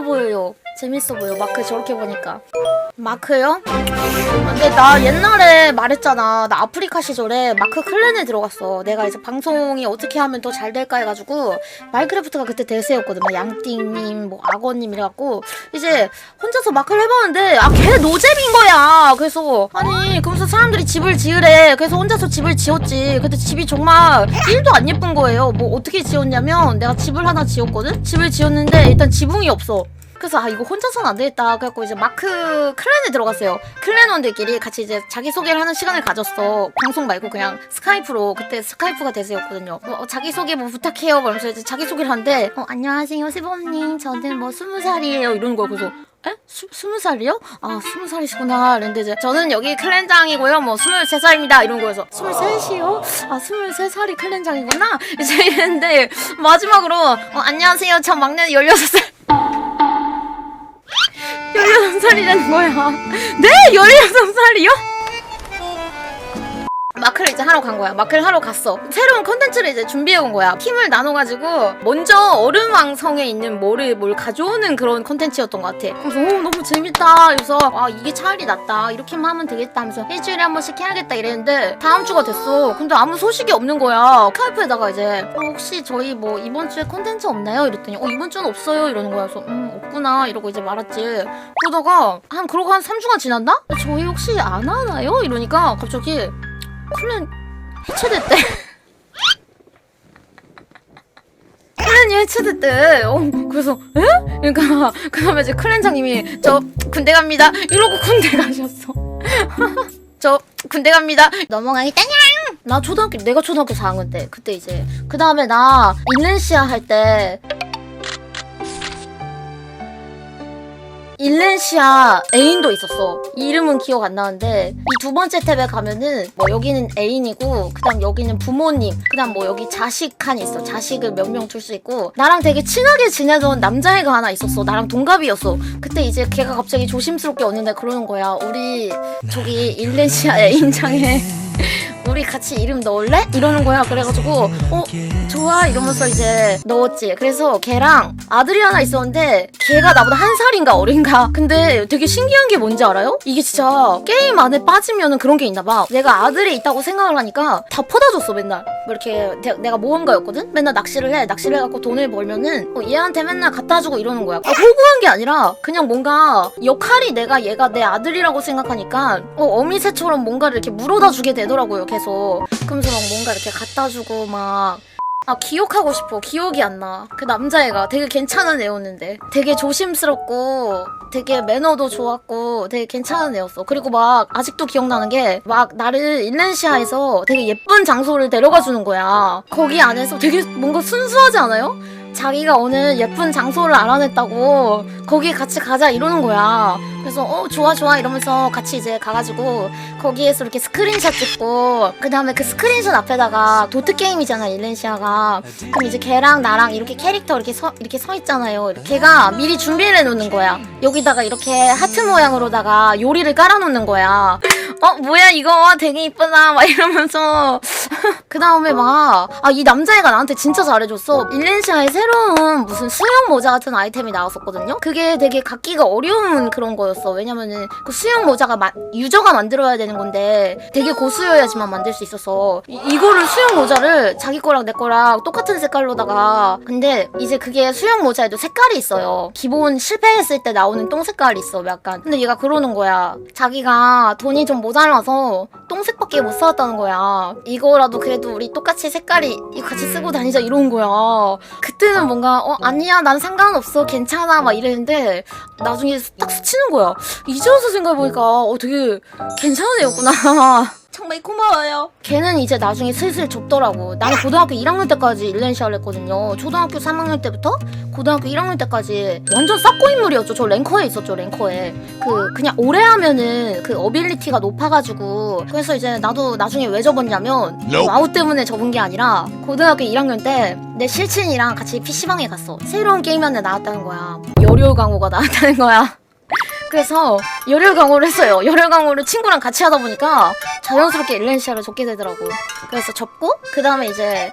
재밌어 보여요. 재밌어 보여. 마크 저렇게 보니까. 마크요? 근데 나 옛날에 말했잖아. 나 아프리카 시절에 마크 클랜에 들어갔어. 내가 이제 방송이 어떻게 하면 더 잘 될까 해가지고 마이크래프트가 그때 대세였거든. 막 양띵님, 뭐 악어님 이래갖고 이제 혼자서 마크를 해봤는데 아 걔 노잼인 거야. 그래서 아니 그러면서 사람들이 집을 지으래. 그래서 혼자서 집을 지었지. 근데 집이 정말 1도 안 예쁜 거예요. 뭐 어떻게 지었냐면 내가 집을 하나 지었거든. 집을 지었는데 일단 지붕이 없어. 그래서 아 이거 혼자서는 안 되겠다 그래갖고 이제 마크 클랜에 들어갔어요. 클랜원들끼리 같이 이제 자기소개를 하는 시간을 가졌어. 방송 말고 그냥 스카이프로. 그때 스카이프가 대세였거든요. 어, 자기소개 뭐 부탁해요. 그러면서 이제 자기소개를 하는데 어, 안녕하세요 시범님. 저는 뭐 스무 살이에요. 이러는 거야. 그래서 에? 수, 스무 살이요? 아 스무 살이시구나. 이랬는데 이제 저는 여기 클랜장이고요. 뭐 스물세 살입니다. 이런 거여서 스물셋이요? 아 스물세 살이 클랜장이구나. 이제 이랬는데 마지막으로 어, 안녕하세요. 저 막내 열여섯 살 16살이라는 거야. 네? 16살이요? 마크를 이제 하러 간 거야. 마크를 하러 갔어. 새로운 컨텐츠를 이제 준비해 온 거야. 팀을 나눠가지고 먼저 얼음왕 성에 있는 뭐를 뭘 가져오는 그런 컨텐츠였던 것 같아. 그래서 오, 너무 재밌다. 그래서 아 이게 차라리 낫다. 이렇게만 하면 되겠다 하면서 일주일에 한 번씩 해야겠다 이랬는데 다음 주가 됐어. 근데 아무 소식이 없는 거야. 스카이프에다가 이제 어, 혹시 저희 뭐 이번 주에 컨텐츠 없나요? 이랬더니 어 이번 주는 없어요 이러는 거야. 그래서 음 없구나 이러고 이제 말았지. 그러다가 한 그러고 한 3주가 지났나? 저희 혹시 안 하나요? 이러니까 갑자기 클랜 해체됐대. 클랜이 해체됐대. 어, 그래서 에? 그러니까 그 다음에 이제 클랜장님이 저 군대 갑니다. 이러고 군대 가셨어. 저 군대 갑니다. 넘어가겠다 냥. 나 초등학교 내가 초등학교 4학년 때 그때 이제 그 다음에 나 인렌시아 할 때 일렌시아 애인도 있었어. 이름은 기억 안 나는데 이 두 번째 탭에 가면은 뭐 여기는 애인이고 그다음 여기는 부모님 그다음 뭐 여기 자식 칸 있어. 자식을 몇명둘수 있고 나랑 되게 친하게 지내던 남자애가 하나 있었어. 나랑 동갑이었어. 그때 이제 걔가 갑자기 조심스럽게 어느 날 그러는 거야. 우리 저기 일렌시아 애인장에 우리 같이 이름 넣을래? 이러는 거야. 그래가지고 어 좋아 이러면서 이제 넣었지. 그래서 걔랑 아들이 하나 있었는데 걔가 나보다 한 살인가 어린가. 근데 되게 신기한 게 뭔지 알아요? 이게 진짜 게임 안에 빠지면은 그런 게 있나 봐. 내가 아들이 있다고 생각을 하니까 다 퍼다 줬어 맨날. 뭐 이렇게 대- 내가 모험가였거든. 맨날 낚시를 해. 낚시를 해갖고 돈을 벌면은 어, 얘한테 맨날 갖다 주고 이러는 거야. 어, 호구한 게 아니라 그냥 뭔가 역할이 내가 얘가 내 아들이라고 생각하니까 어, 어미새처럼 뭔가를 이렇게 물어다 주게 되더라고요. 계속. 그러면서 막 뭔가 이렇게 갖다 주고 막 아 기억하고 싶어. 기억이 안 나. 그 남자애가 되게 괜찮은 애였는데. 되게 조심스럽고 되게 매너도 좋았고 되게 괜찮은 애였어. 그리고 막 아직도 기억나는 게 막 나를 인렌시아에서 되게 예쁜 장소를 데려가 주는 거야. 거기 안에서 되게 뭔가 순수하지 않아요? 자기가 오늘 예쁜 장소를 알아냈다고 거기 같이 가자 이러는 거야. 그래서 어 좋아 좋아 이러면서 같이 이제 가가지고 거기에서 이렇게 스크린샷 찍고 그 다음에 그 스크린샷 앞에다가 도트 게임이잖아 일렌시아가. 그럼 이제 걔랑 나랑 이렇게 캐릭터 이렇게 서 이렇게 서 있잖아요. 걔가 미리 준비를 해놓는 거야. 여기다가 이렇게 하트 모양으로다가 요리를 깔아놓는 거야. 어 뭐야 이거? 되게 이쁘다. 막 이러면서 그 다음에 막 아 이 남자애가 나한테 진짜 잘해줬어. 일렌시아에 새로운 무슨 수영 모자 같은 아이템이 나왔었거든요? 그게 되게 갖기가 어려운 그런 거였어. 왜냐면은 그 수영 모자가 마- 유저가 만들어야 되는 건데 되게 고수여야지만 만들 수 있어서. 이, 이거를 수영 모자를 자기 거랑 내 거랑 똑같은 색깔로다가. 근데 이제 그게 수영 모자에도 색깔이 있어요. 기본 실패했을 때 나오는 똥 색깔이 있어 약간. 근데 얘가 그러는 거야. 자기가 돈이 좀 모자라서 똥색밖에 못 사왔다는 거야. 이거라도 그래도 우리 똑같이 색깔이 이거 같이 쓰고 다니자 이러는 거야. 그때는 뭔가 어 아니야 난 상관없어 괜찮아 막 이랬는데 나중에 딱 스치는 거야. 이제 와서 생각해보니까 어 되게 괜찮은 애였구나 정말 고마워요. 걔는 이제 나중에 슬슬 접더라고. 나는 고등학교 1학년 때까지 일렌시아를 했거든요. 초등학교 3학년 때부터 고등학교 1학년 때까지 완전 싹고 인물이었죠. 저 랭커에 있었죠 랭커에. 그 그냥 오래 하면은 그 어빌리티가 높아가지고 그래서 이제 나도 나중에 왜 접었냐면. 와우 때문에 접은 게 아니라 고등학교 1학년 때 내 실친이랑 같이 PC방에 갔어. 새로운 게임 하나 나왔다는 거야. 열혈 강호가 나왔다는 거야 그래서 열혈 강호를 했어요. 열혈 강호를 친구랑 같이 하다 보니까 자연스럽게 일렌시아를 접게 되더라고 그래서 접고 그 다음에 이제